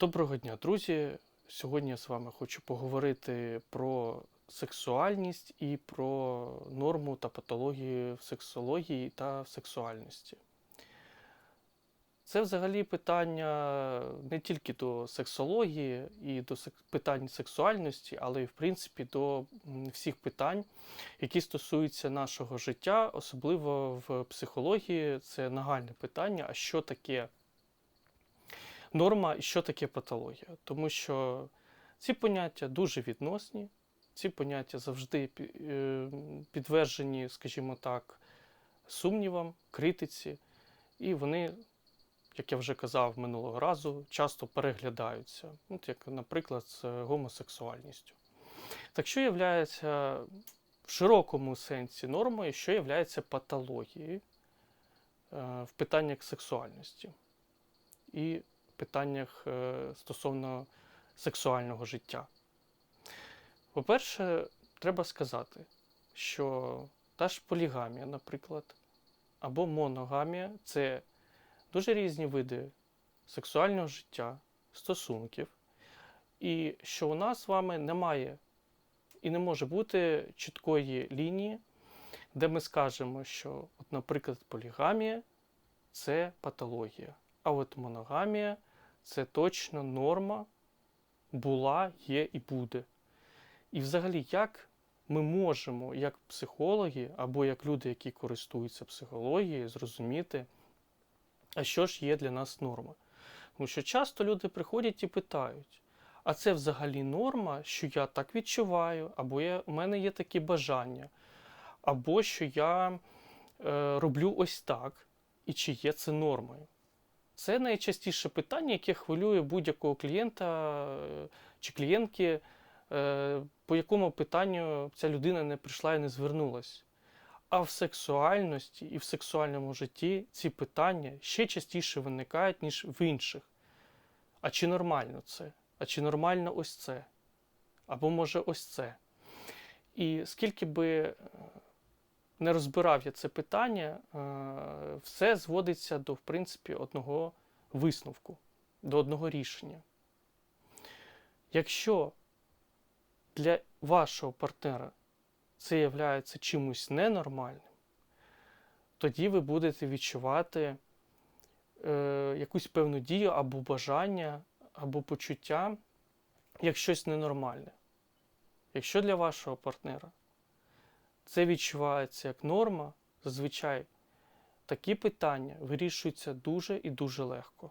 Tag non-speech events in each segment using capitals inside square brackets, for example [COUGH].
Доброго дня, друзі! Сьогодні я з вами хочу поговорити про сексуальність і про норму та патології в сексології та в сексуальності. Це взагалі питання не тільки до сексології і до питань сексуальності, але й в принципі до всіх питань, які стосуються нашого життя, особливо в психології. Це нагальне питання, а що таке норма і що таке патологія. Тому що ці поняття дуже відносні, ці поняття завжди е, скажімо так, сумнівам, критиці, і вони, як я вже казав минулого разу, часто переглядаються, От як, наприклад, з гомосексуальністю. Так що є в широкому сенсі нормою, що є патологією е, в питаннях сексуальності і питаннях е, стосовно сексуального життя. По-перше, треба сказати, що та ж полігамія, наприклад, або моногамія це дуже різні види сексуального життя, стосунків, і що у нас з вами немає і не може бути чіткої лінії, де ми скажемо, що, от, наприклад, полігамія це патологія, а от моногамія це точно норма була, є і буде. І взагалі, як ми можемо, як психологи або як люди, які користуються психологією, зрозуміти, а що ж є для нас норма? Тому що часто люди приходять і питають: а це взагалі норма, що я так відчуваю, або я, у мене є такі бажання, або що я е, роблю ось так, і чи є це нормою? Це найчастіше питання, яке хвилює будь-якого клієнта е, чи клієнтки, е, по якому питанню ця людина не прийшла і не звернулась. А в сексуальності і в сексуальному житті ці питання ще частіше виникають, ніж в інших. А чи нормально це? А чи нормально ось це? Або може ось це? І скільки би е, не розбирав я це питання, е, все зводиться до, в принципі, одного висновку, до одного рішення. Якщо для вашого партнера це є чимось ненормальним, тоді ви будете відчувати е, якусь певну дію або бажання, або почуття як щось ненормальне. Якщо для вашого партнера це відчувається як норма, зазвичай такі питання вирішуються дуже і дуже легко.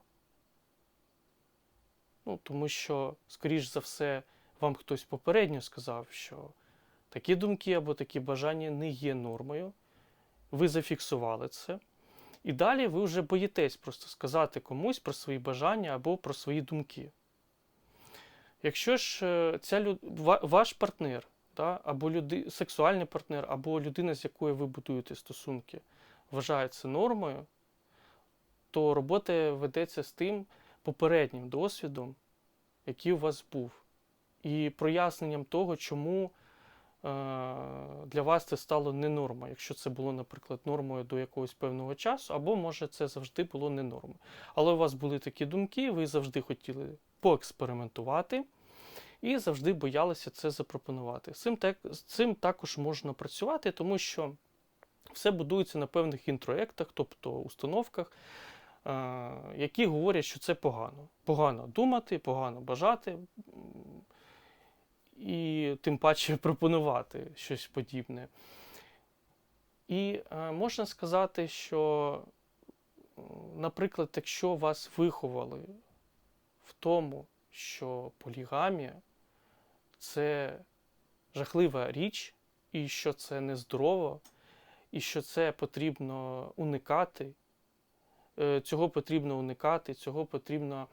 Ну, Тому що, скоріш за все, вам хтось попередньо сказав, що такі думки або такі бажання не є нормою. Ви зафіксували це. І далі ви вже боїтесь просто сказати комусь про свої бажання або про свої думки. Якщо ж е, ця люд... ваш партнер да, або люди, сексуальний партнер, або людина, з якою ви будуєте стосунки, вважає це нормою, то робота ведеться з тим попереднім досвідом, який у вас був, і проясненням того, чому е, для вас це стало не норма, якщо це було, наприклад, нормою до якогось певного часу, або може це завжди було не нормою. Але у вас були такі думки, ви завжди хотіли поекспериментувати і завжди боялися це запропонувати. З цим, так, з цим також можна працювати, тому що все будується на певних інтроектах, тобто установках, е, які говорять, що це погано. Погано думати, погано бажати. І тим паче [LAUGHS] пропонувати щось подібне. І е, можна сказати, що, наприклад, якщо вас виховали в тому, що полігамія це жахлива річ, і що це нездорово, і що це потрібно уникати. Е, цього потрібно уникати, цього потрібно,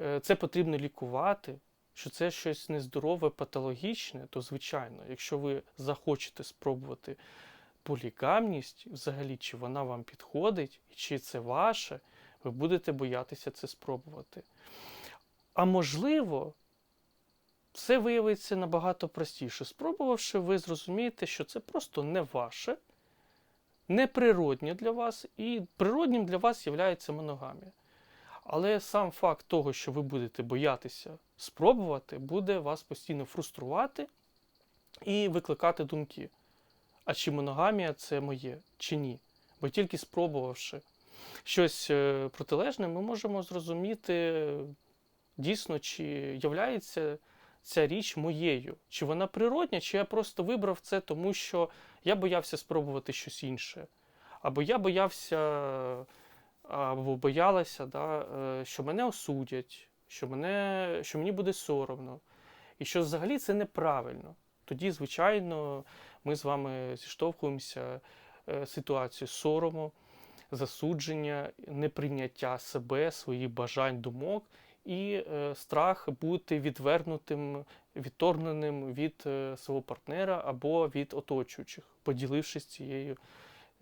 е, це потрібно лікувати, що це щось нездорове, патологічне, то звичайно, якщо ви захочете спробувати полігамність, взагалі, чи вона вам підходить, чи це ваше, ви будете боятися це спробувати. А можливо, все виявиться набагато простіше. Спробувавши, ви зрозумієте, що це просто не ваше, неприроднє для вас, і природнім для вас є моногамія. Але сам факт того, що ви будете боятися спробувати, буде вас постійно фруструвати і викликати думки. А чи моногамія це моє, чи ні? Бо тільки спробувавши щось е, протилежне, ми можемо зрозуміти дійсно, чи являється ця річ моєю, чи вона природня, чи я просто вибрав це, тому що я боявся спробувати щось інше. Або я боявся, або боялася, да, е, що мене осудять, що, мене, що мені буде соромно. І що взагалі це неправильно. Тоді, звичайно, ми з вами зіштовхуємося е, ситуацією сорому, засудження, неприйняття себе, своїх бажань, думок і е, страх бути відвернутим, відторгненим від е, свого партнера або від оточуючих, поділившись цією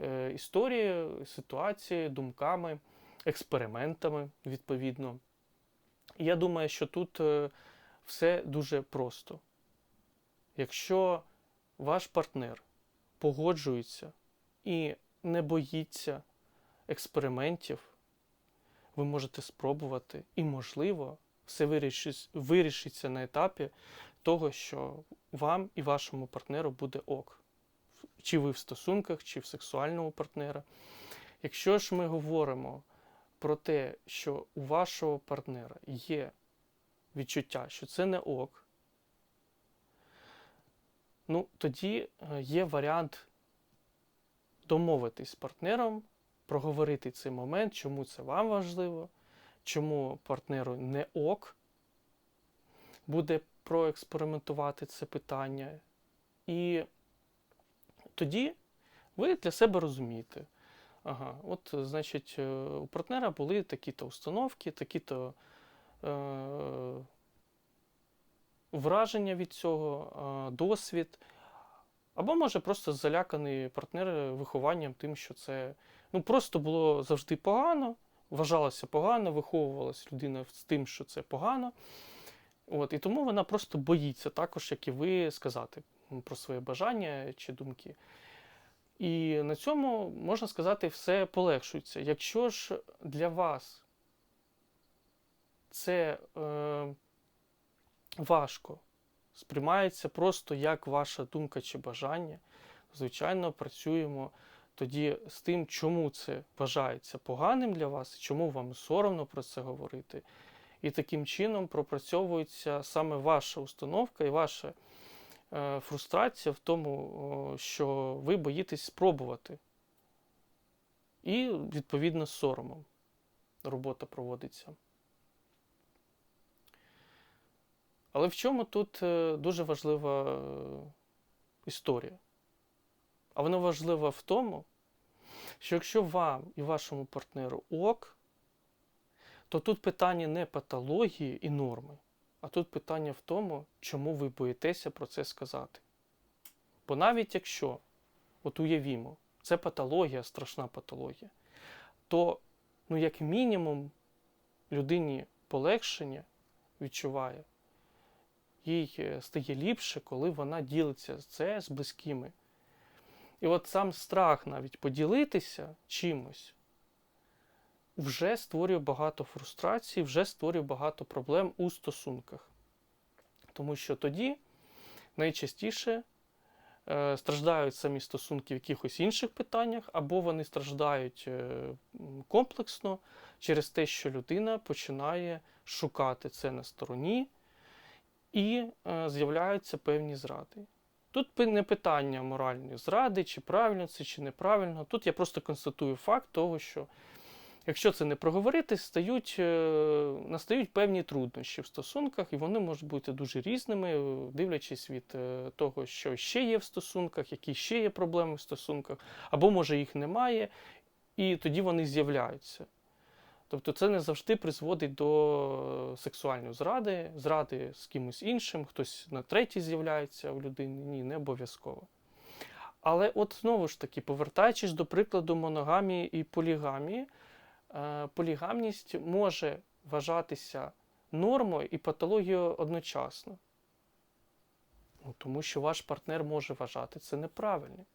е, історією, ситуацією, думками, експериментами відповідно. І я думаю, що тут все дуже просто. Якщо ваш партнер погоджується і не боїться експериментів, ви можете спробувати, і, можливо, все вирішиться на етапі того, що вам і вашому партнеру буде ок. Чи ви в стосунках, чи в сексуальному партнера. Якщо ж ми говоримо про те, що у вашого партнера є відчуття, що це не ок, ну, тоді е, є варіант домовитись з партнером, проговорити цей момент, чому це вам важливо, чому партнеру не ок, буде проекспериментувати це питання. І тоді ви для себе розумієте. Ага, от, значить, е, у партнера були такі-то установки, такі-то е, враження від цього, е, досвід. Або, може, просто заляканий партнер вихованням тим, що це ну, просто було завжди погано, вважалося погано, виховувалася людина з тим, що це погано. От, І тому вона просто боїться також, як і ви, сказати про своє бажання чи думки. І на цьому, можна сказати, все полегшується. Якщо ж для вас це е, важко сприймається просто як ваша думка чи бажання, звичайно, працюємо тоді з тим, чому це вважається поганим для вас, чому вам соромно про це говорити. І таким чином пропрацьовується саме ваша установка і ваша е, фрустрація в тому, що ви боїтесь спробувати. І, відповідно, з соромом робота проводиться. Але в чому тут е, дуже важлива е, історія? А вона важлива в тому, що якщо вам і вашому партнеру ок, то тут питання не патології і норми, а тут питання в тому, чому ви боїтеся про це сказати. Бо навіть якщо, от уявімо, це патологія, страшна патологія, то, ну, як мінімум, людині полегшення відчуває, їй е, стає ліпше, коли вона ділиться це з близькими. І от сам страх навіть поділитися чимось вже створює багато фрустрацій, вже створює багато проблем у стосунках. Тому що тоді найчастіше е, страждають самі стосунки в якихось інших питаннях, або вони страждають е, комплексно через те, що людина починає шукати це на стороні, і е, з'являються певні зради. Тут не питання моральної зради, чи правильно це, чи неправильно. Тут я просто констатую факт того, що якщо це не проговорити, стають, е, настають певні труднощі в стосунках, і вони можуть бути дуже різними, дивлячись від е, того, що ще є в стосунках, які ще є проблеми в стосунках, або може їх немає, і тоді вони з'являються. Тобто це не завжди призводить до сексуальної зради, зради з кимось іншим, хтось на третій з'являється у людини, ні, не обов'язково. Але от знову ж таки, повертаючись до прикладу моногамії і полігамії, е, полігамність може вважатися нормою і патологією одночасно. Ну, Тому що ваш партнер може вважати це неправильним.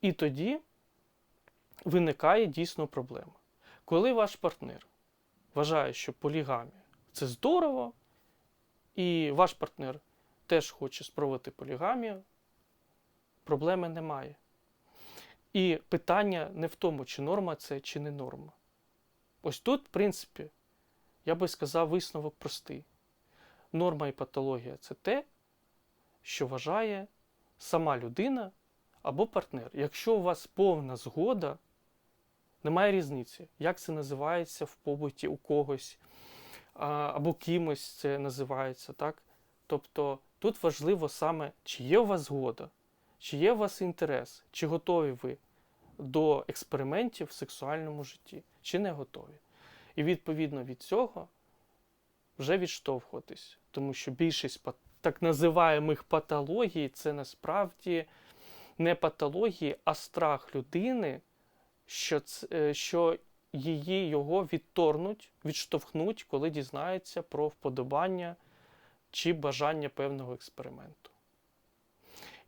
І тоді виникає дійсно проблема. Коли ваш партнер вважає, що полігамія це здорово, і ваш партнер теж хоче спробувати полігамію, проблеми немає. І питання не в тому, чи норма це, чи не норма. Ось тут, в принципі, я би сказав, висновок простий. Норма і патологія це те, що вважає сама людина або партнер. Якщо у вас повна згода, немає різниці, як це називається в побуті у когось, або кимось це називається, так? Тобто тут важливо саме, чи є у вас згода, чи є у вас інтерес, чи готові ви до експериментів в сексуальному житті, чи не готові. І відповідно від цього вже відштовхуватись, тому що більшість так називаємих патологій це насправді не патології, а страх людини, що, ц- е, що її його відторнуть, відштовхнуть, коли дізнається про вподобання чи бажання певного експерименту.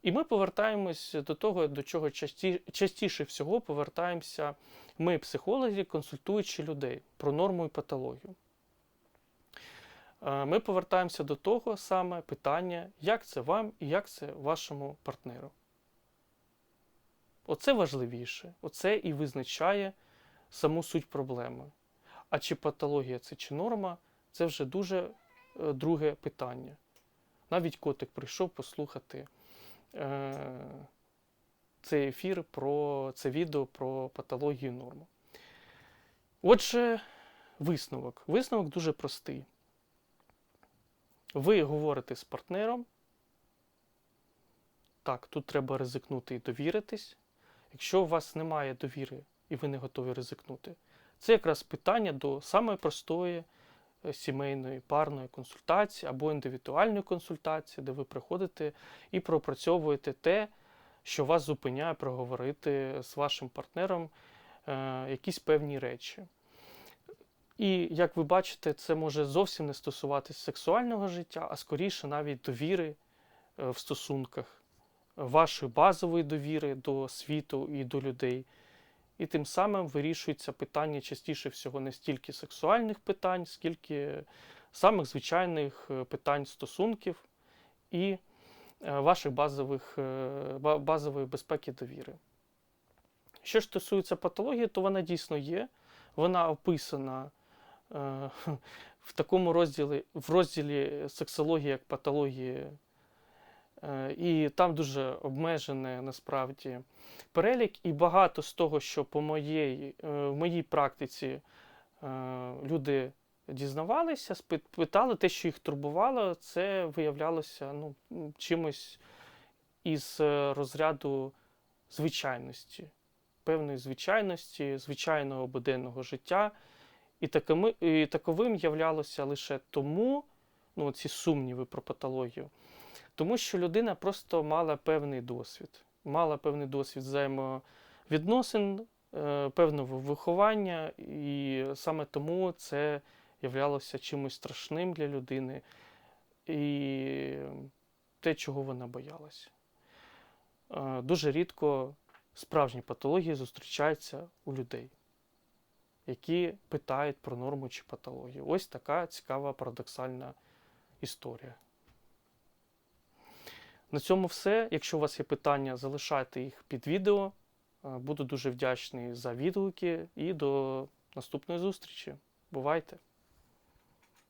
І ми повертаємось до того, до чого часті, частіше всього повертаємося ми, психологи, консультуючи людей про норму і патологію. Е, Ми повертаємося до того саме питання, як це вам і як це вашому партнеру. Оце важливіше, оце і визначає саму суть проблеми. А чи патологія це чи норма, це вже дуже е, друге питання. Навіть котик прийшов послухати е, цей ефір про це відео про патологію норму. Отже, висновок. Висновок дуже простий. Ви говорите з партнером. Так, тут треба ризикнути і довіритись. Якщо у вас немає довіри і ви не готові ризикнути, це якраз питання до самої простої е, сімейної парної консультації або індивідуальної консультації, де ви приходите і пропрацьовуєте те, що вас зупиняє проговорити з вашим партнером е, якісь певні речі. І як ви бачите, це може зовсім не стосуватись сексуального життя, а скоріше навіть довіри е, в стосунках, вашої базової довіри до світу і до людей. І тим самим вирішується питання частіше всього не стільки сексуальних питань, скільки самих звичайних е, питань стосунків і е, ваших базових, е, базової безпеки довіри. Що ж стосується патології, то вона дійсно є. Вона описана [LAUGHS] в такому розділі, в розділі сексології як патології. Е, І там дуже обмежений насправді перелік, і багато з того, що по моїй, е, в моїй практиці е, люди дізнавалися, питали те, що їх турбувало, це виявлялося ну, чимось із розряду звичайності, певної звичайності, звичайного буденного життя. І, такими, і таковим являлося лише тому, ну, ці сумніви про патологію, тому що людина просто мала певний досвід, мала певний досвід взаємовідносин, е, певного виховання, і саме тому це являлося чимось страшним для людини і те, чого вона боялася. Е, Дуже рідко справжні патології зустрічаються у людей, які питають про норму чи патологію. Ось така цікава парадоксальна історія. На цьому все. Якщо у вас є питання, залишайте їх під відео. Е, Буду дуже вдячний за відгуки і до наступної зустрічі. Бувайте!